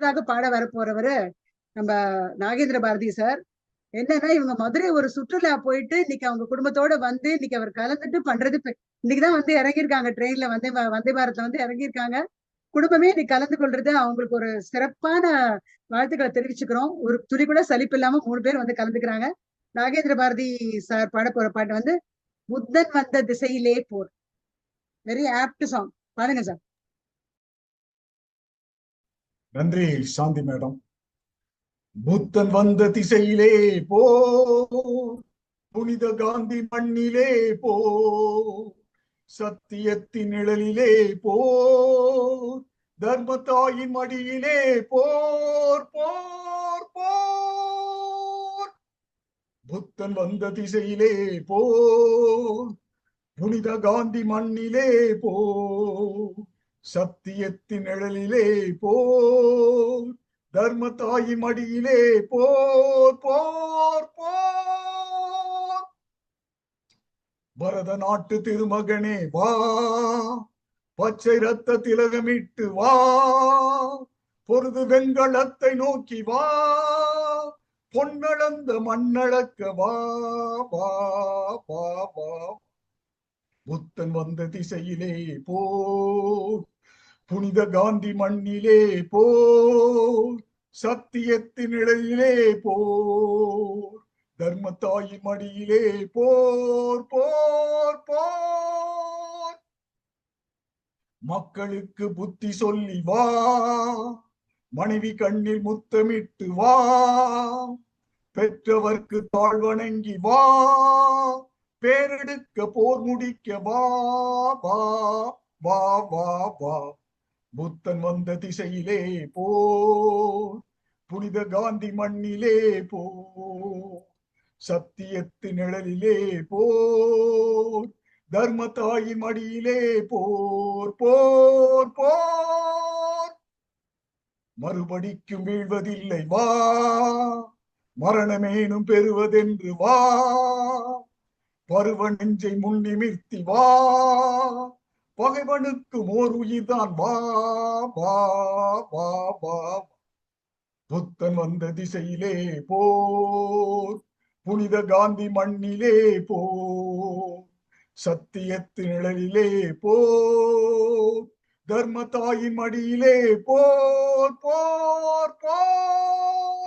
அடுத்ததாக பாட வர போறவரு நம்ம நாகேந்திர பாரதி சார். என்னன்னா இவங்க மதுரை ஒரு சுற்றுலா போயிட்டு இன்னைக்கு அவங்க குடும்பத்தோட வந்து இன்னைக்கு அவர் கலந்துட்டு பண்றது இன்னைக்குதான் வந்து இறங்கியிருக்காங்க ட்ரெயின்ல வந்தே வந்தே பாரத்ல வந்து இறங்கியிருக்காங்க. குடும்பமே இன்னைக்கு கலந்து கொள்றது அவங்களுக்கு ஒரு சிறப்பான வாழ்த்துக்களை தெரிவிச்சுக்கிறோம். ஒரு துளி கூட சலிப்பு இல்லாம மூணு பேர் வந்து கலந்துக்கிறாங்க. நாகேந்திர பாரதி சார் பாட போற பாட்டு வந்து புத்தன் வந்த திசையிலே போர். வெரி ஆப்ட் சாங் பாருங்க சார். நன்றி சாந்தி மேடம். புத்தன் வந்த திசையிலே போ. புனித காந்தி மண்ணிலே போ. சத்தியத்தின் நிழலிலே போ. தர்மத்தாயின் மடியிலே போர் போர் போர். புத்தன் வந்த திசையிலே போ. புனித காந்தி மண்ணிலே போ. சத்தியத்தின் நிழலிலே போர் தர்ம தாயி மடியிலே போர் போர் போர். பரத நாட்டு திருமகனே வா பச்சை ரத்த திலகமிட்டு வா பொருது வெண்கலத்தை நோக்கி வா பொன்னளந்த மண்ணளக்க வா வா வா வா. புத்தன் வந்த திசையிலே போர் புனித காந்தி மண்ணிலே போர் சத்தியத்தின் இடையிலே போர் தர்மத்தாயின் மடியிலே போர் போர் போர். மக்களுக்கு புத்தி சொல்லி வா. மனைவி கண்ணில் முத்தமிட்டு வா. பெற்றவர்க்கு தாழ்வணங்கி வா. பேரெடுக்க போர் முடிக்க வா வா வா வா வா. புத்தன் வந்த திசையிலே போர் புனித காந்தி மண்ணிலே போர் சத்தியத்து நிழலிலே போர் தர்ம தாயின் மடியிலே போர் போர் போர். மறுபடிக்கும் வீழ்வதில்லை வா. மரணமேனும் பெறுவதென்று வா. பருவ நெஞ்சை முன் நிமிர்த்தி வா. பகைவனுக்கு ஓர் உயிர்தான். வா வா வா வா. புத்தன் வந்த திசையிலே போர். புனித காந்தி மண்ணிலே போர். சத்தியத்து நிழலிலே போர். தர்ம தாயின் மடியிலே போர் போர் போர்.